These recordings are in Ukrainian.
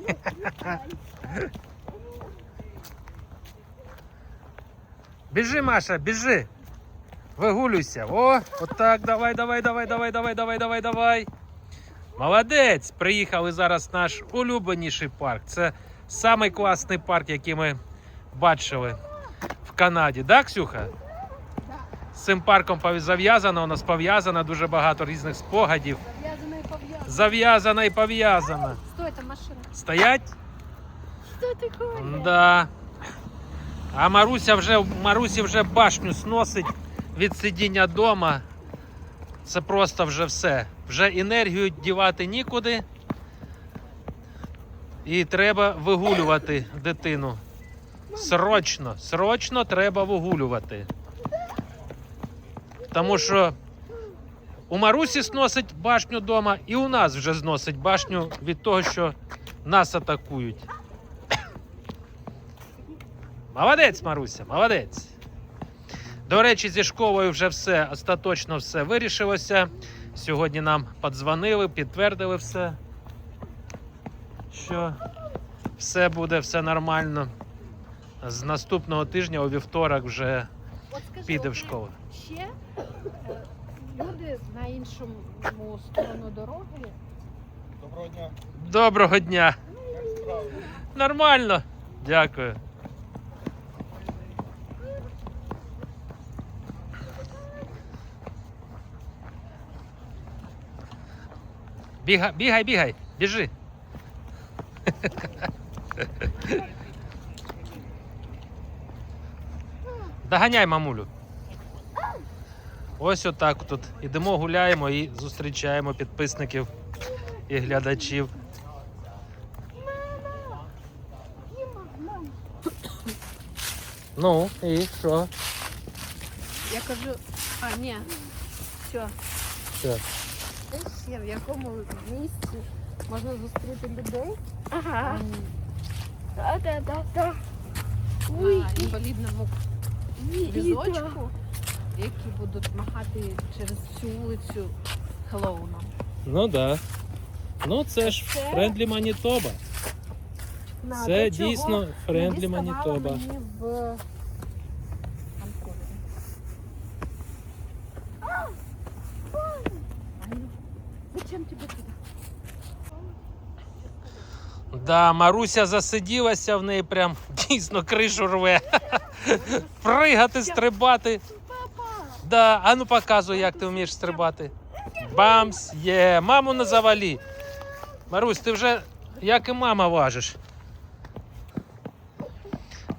Біжи, Маша, біжи. Вигулюйся. О, отак. Давай, давай, давай, давай, давай, давай, давай, давай. Молодець! Приїхали зараз наш улюбленіший парк. Це самий класний парк, який ми бачили в Канаді. Так, Ксюха? З цим парком зав'язано, у нас пов'язано дуже багато різних спогадів. Зав'язана і пов'язана. Стой, там машина. Стоять? Що таке? Да. А Маруся вже, Марусі вже башню сносить від сидіння вдома. Це просто вже все. Вже енергію дівати нікуди. І треба вигулювати дитину. Срочно, срочно треба вигулювати. Тому що у Марусі сносить башню вдома, і у нас вже зносить башню від того, що нас атакують. Молодець, Маруся, молодець. До речі, зі школою вже все остаточно все вирішилося. Сьогодні нам подзвонили, підтвердили все, що все буде, все нормально. З наступного тижня у вівторок вже От скажи, піде в школу. Ще е, люди на іншому сторону дороги. Доброго дня. Доброго дня! Нормально. Дякую. Бігай, бігай, бігай, біжи. Доганяй, мамулю. Ось отак тут. Ідемо, гуляємо і зустрічаємо підписників і глядачів. Ну, і що? Я кажу, а ні, все. Що? Ще в якому місці можна зустріти людей Ага. Да, да, да, да. на інвалідному Віта. візочку, які будуть махати через всю вулицю Хеллоуном. Ну да. Ну це ж Це- френдлі Манітоба. На, Це чого дійсно френдлі Манітоба. мені в Анкорі. Аню, Зачем тебе туди? Да, Маруся засиділася в неї прям дійсно кришу рве. Пригати, стрибати. Да, а ну показуй, як ти вмієш стрибати. Бамс, є, маму не завалі. Марусь, ти вже як і мама важиш.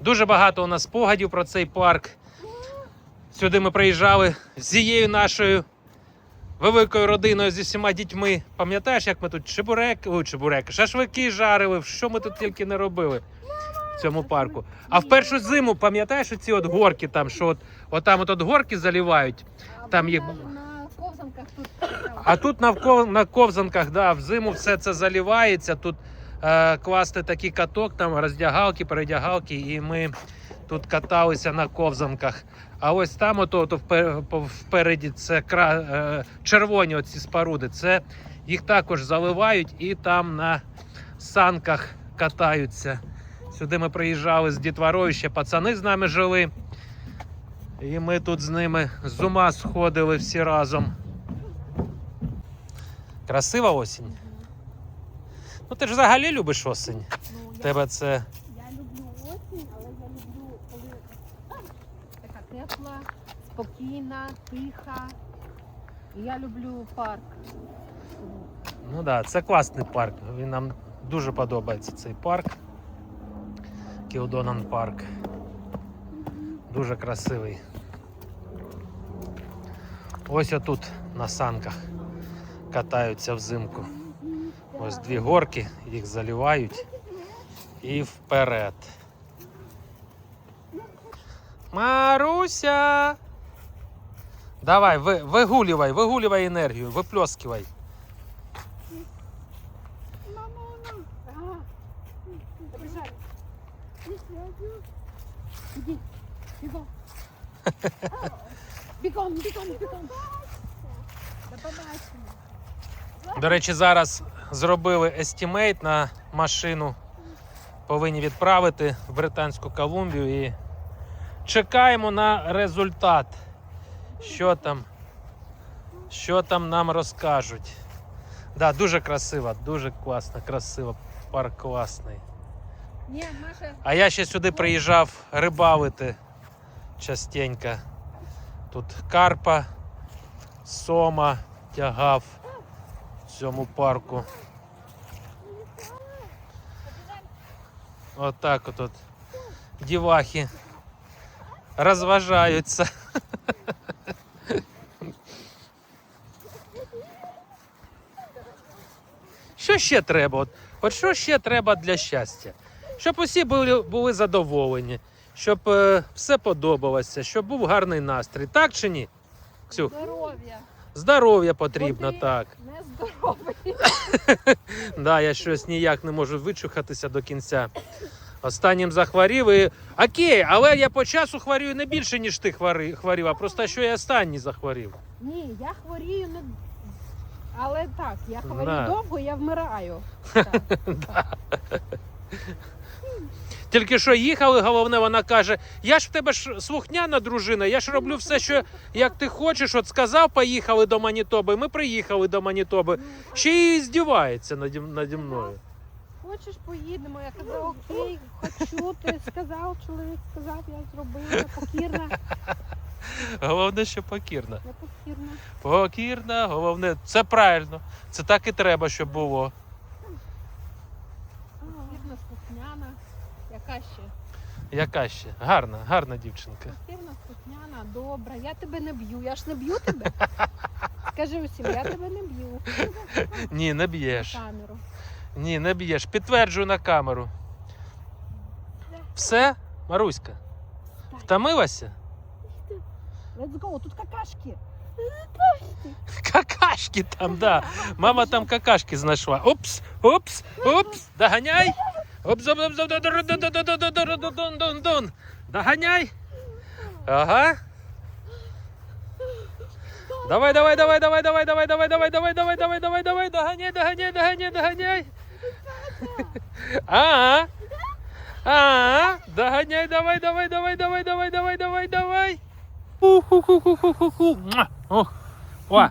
Дуже багато у нас спогадів про цей парк. Сюди ми приїжджали з цією нашою великою родиною зі всіма дітьми. Пам'ятаєш, як ми тут чебурек, ой, чебуреки, шашлики жарили, що ми тут тільки не робили в цьому парку. А в першу зиму, пам'ятаєш оці от горки там, що от, от там от, от горки заливають. Там їх- ковзанках тут. А тут навколо на ковзанках, да, взиму все це заливається. Тут е, класти такий каток, там роздягалки, передягалки, і ми тут каталися на ковзанках. А ось там, ото, ото впереді, це кра, е, червоні оці споруди. Це їх також заливають і там на санках катаються. Сюди ми приїжджали з дітворою, ще пацани з нами жили. І ми тут з ними з ума сходили всі разом. Красива осінь. Ну ти ж взагалі любиш осінь. Ну, я, тебе це. я люблю осінь, але я люблю, коли така тепла, спокійна, тиха. І я люблю парк. Ну так, да, це класний парк. Він нам дуже подобається цей парк. Кілдонан парк. Дуже красивий. Ось отут на санках катаються взимку. Ось дві горки, їх заливають і вперед. Маруся! Давай, ви, вигулювай, вигулювай енергію, виплескивай. Бегом, бегом, бегом. До побачення. До речі, зараз зробили естімейт на машину повинні відправити в Британську Колумбію і чекаємо на результат. Що там? Що там нам розкажуть? Да, дуже красиво, дуже класно, красиво. Парк класний. А я ще сюди приїжджав рибалити частенько. Тут карпа, сома тягав цьому парку. Отак от, от дівахи розважаються. Що ще треба? От, от що ще треба для щастя? Щоб усі були, були задоволені, щоб е, все подобалося, щоб був гарний настрій. Так чи ні? Ксюх? здоров'я. Здоров'я потрібно, Бо ти так. Не здоровий. Да, я щось ніяк не можу вичухатися до кінця. Останнім захворів і. Окей, але я по часу хворію не більше, ніж ти хвори- хворів, а просто що я останній захворів. Ні, я хворію не. Але так, я хворію Да. довго, я вмираю. Так. Тільки що їхали, головне, вона каже: я ж в тебе ж слухняна дружина, я ж роблю все, що як ти хочеш. От сказав, поїхали до Манітоби. Ми приїхали до Манітоби. Ще й здівається наді, наді мною. Хочеш, поїдемо. Я казала, окей, хочу. Ти сказав, чоловік сказав, я зробила. Покірна. Головне, що покірна. Я покірна. Покірна, головне, це правильно. Це так і треба, щоб було. Покірна, слухняна. Яка ще? Яка ще? Гарна, гарна дівчинка. Покірна, слухняна, добра. Я тебе не б'ю. Я ж не б'ю тебе. Скажи усім, я тебе не б'ю. Ні, не б'єш. Камеру. Ні, не б'єш. Підтверджую на камеру. Все, Маруська? Втомилася? Let's go, тут какашки. Какашки там, да. Мама там какашки знайшла. Опс, опс, опс, доганяй. Опс, опс, опс, опс, дон-дон-дон-дон-дон-дон-дон. Доганяй. Ага. Давай, давай, давай, давай, давай, давай, давай, давай, давай, давай, давай, давай, давай, доганяй, доганяй, доганяй, доганяй. А, а, доганяй, давай, давай, давай, давай, давай, давай, давай, давай. Ху-ху-ху-ху-ху-ху. Муа. Ох. О,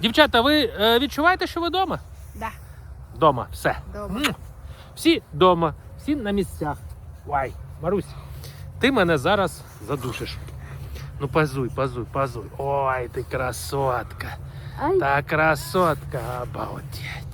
дівчата, ви е, відчуваєте, що ви вдома? Да. Дома, все. Добре. Всі вдома, всі на місцях. Вай, Марусь, ти мене зараз задушиш. Ну, пазуй, пазуй, пазуй. Ой, ти красотка. Ай. Та красотка, обалдеть.